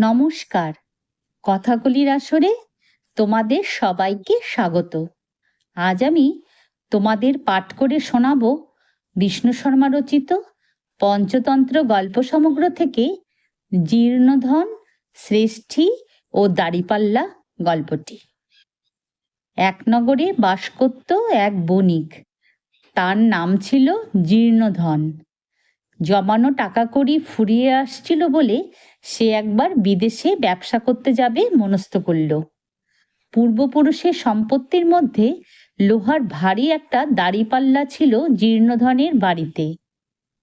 নমস্কার। কথাগুলির আসরে তোমাদের সবাইকে স্বাগত। আজ আমি তোমাদের পাঠ করে শোনাব বিষ্ণু শর্মা রচিত পঞ্চতন্ত্র গল্প সমগ্র থেকে জীর্ণধন, শ্রেষ্ঠী ও দাড়িপাল্লা গল্পটি। এক নগরে বাস করত এক বণিক। তার নাম ছিল জীর্ণধন। জমানো টাকা কড়ি ফুরিয়ে আসছিল বলে সে একবার বিদেশে ব্যবসা করতে যাবে মনস্থ করল। পূর্বপুরুষের সম্পত্তির মধ্যে লোহার ভারী একটা দাড়িপাল্লা ছিল জীর্ণধনের বাড়িতে।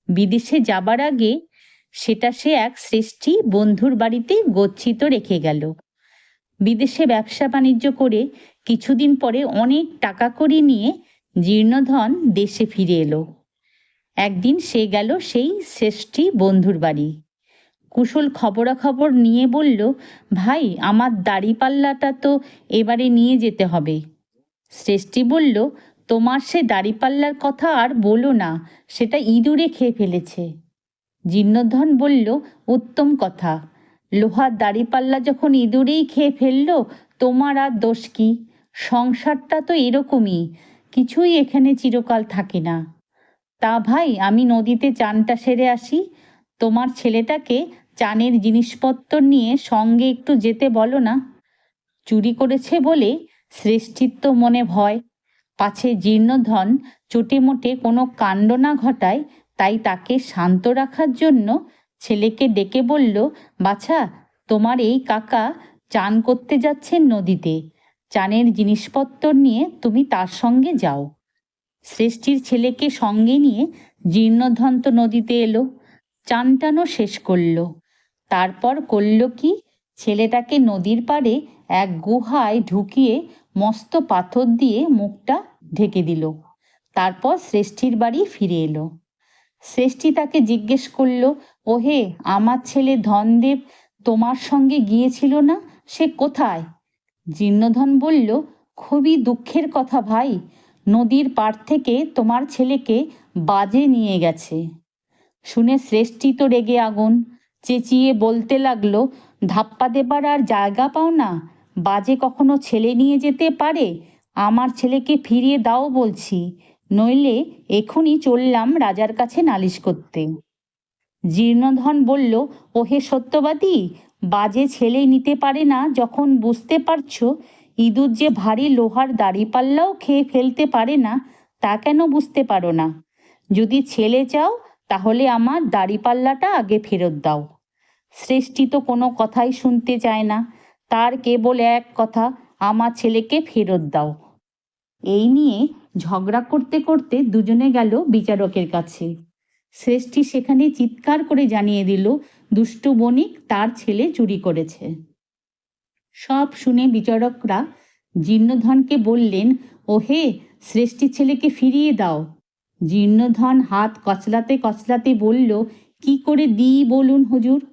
বিদেশে যাবার আগে সেটা সে এক শ্রেষ্ঠী বন্ধুর বাড়িতে গচ্ছিত রেখে গেল। বিদেশে ব্যবসা বাণিজ্য করে কিছুদিন পরে অনেক টাকা কড়ি নিয়ে জীর্ণধন দেশে ফিরে এলো। একদিন সে গেল সেই শ্রেষ্ঠী বন্ধুর বাড়ি। কুশল খবরাখবর নিয়ে বলল, ভাই, আমার দাড়িপাল্লাটা তো এবারে নিয়ে যেতে হবে। শ্রেষ্ঠী বলল, তোমার সে দাড়িপাল্লার কথা আর বলো না, সেটা ইঁদুরে খেয়ে ফেলেছে। জীর্ণধন বলল, উত্তম কথা। লোহার দাড়িপাল্লা যখন ইঁদুরেই খেয়ে ফেলল, তোমার আর দোষ কি? সংসারটা তো এরকমই, কিছুই এখানে চিরকাল থাকে না। তা ভাই, আমি নদীতে চানটা সেরে আসি। তোমার ছেলেটাকে চানের জিনিসপত্র নিয়ে সঙ্গে একটু যেতে বলো না। চুরি করেছে বলে শ্রেষ্ঠিত্ব মনে ভয়। পাছে জীর্ণধন চুটিমুটে কোনো কাণ্ড না ঘটায়, তাই তাকে শান্ত রাখার জন্য ছেলেকে ডেকে বলল, বাছা, তোমার এই কাকা চান করতে যাচ্ছেন নদীতে। চানের জিনিসপত্র নিয়ে তুমি তার সঙ্গে যাও। শ্রেষ্ঠীর ছেলেকে সঙ্গে নিয়ে জীর্ণধন্ত নদীতে এলো চান টানও শেষ করল। তারপর করল কি? ছেলেটাকে নদীর পাড়ে এক গুহায় ঢুকিয়ে মস্ত পাথর দিয়ে মুখটা ঢেকে দিল। তারপর শ্রেষ্ঠীর বাড়ি ফিরে এলো। শ্রেষ্ঠী তাকে জিজ্ঞেস করল, ওহে, আমার ছেলে ধনদেব তোমার সঙ্গে গিয়েছিল না? সে কোথায়? জীর্ণধন বলল, খুবই দুঃখের কথা ভাই। নদীর থেকে তোমার ছেলেকে বাজে নিয়ে গেছে। শুনে শ্রেষ্ঠী তো রেগে আগুন, চেঁচিয়ে বলতে লাগল, ধাপ্পা দেবার আর জায়গা পাও না। বাজে কখনো ছেলে নিয়ে যেতে পারে? আমার ছেলেকে ফিরিয়ে দাও বলছি। নইলে এখনই চললাম রাজার কাছে নালিশ করতে। জীর্ণধন বলল, ওহে সত্যবাদী, বাজে ছেলে নিতে পারে না যখন বুঝতে পারছ। ইঁদুর যে ভারী লোহার দাড়িপাল্লাও খেয়ে ফেলতে পারে না, তা কেন বুঝতে পারো না? যদি ছেলে চাও, তাহলে আমার দাড়িপাল্লাটা আগে ফেরত দাও। শ্রেষ্ঠী তো কোনো কথাই শুনতে চায় না, তার কেবল এক কথা, আমার ছেলেকে ফেরত দাও। এই নিয়ে ঝগড়া করতে করতে দুজনে গেল বিচারকের কাছে। শ্রেষ্ঠী সেখানে চিৎকার করে জানিয়ে দিল, দুষ্টু বণিক তার ছেলে চুরি করেছে। সব শুনে বিচারকরা জীর্ণধনকে বললেন, ওহে, শ্রেষ্ঠী ছেলেকে ফিরিয়ে দাও। জীর্ণধন হাত কচলাতে কচলাতে বলল, কি করে দিই বলুন হুজুর?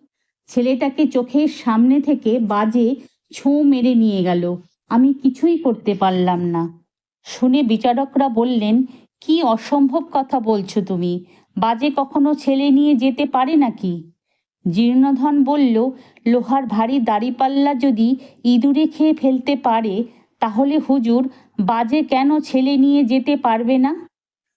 ছেলেটাকে চোখের সামনে থেকে বাজে ছোঁ মেরে নিয়ে গেল। আমি কিছুই করতে পারলাম না। শুনে বিচারকরা বললেন, কি অসম্ভব কথা বলছো তুমি। বাজে কখনো ছেলে নিয়ে যেতে পারে নাকি? জীর্ণধন বলল, লোহার ভারী দাড়িপাল্লা যদি ইঁদুরে খেয়ে ফেলতে পারে, তাহলে হুজুর বাজে কেন ছেলে নিয়ে যেতে পারবে না?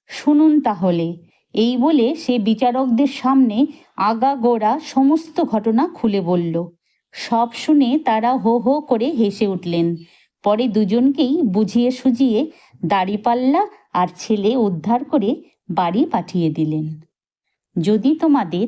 শুনুন তাহলে। এই বলে সে বিচারকদের সামনে আগা গোড়া সমস্ত ঘটনা খুলে বলল। সব শুনে তারা হো হো করে হেসে উঠলেন। পরে দুজনকেই বুঝিয়ে সুজিয়ে দাড়িপাল্লা আর ছেলে উদ্ধার করে বাড়ি পাঠিয়ে দিলেন। যদি তোমাদের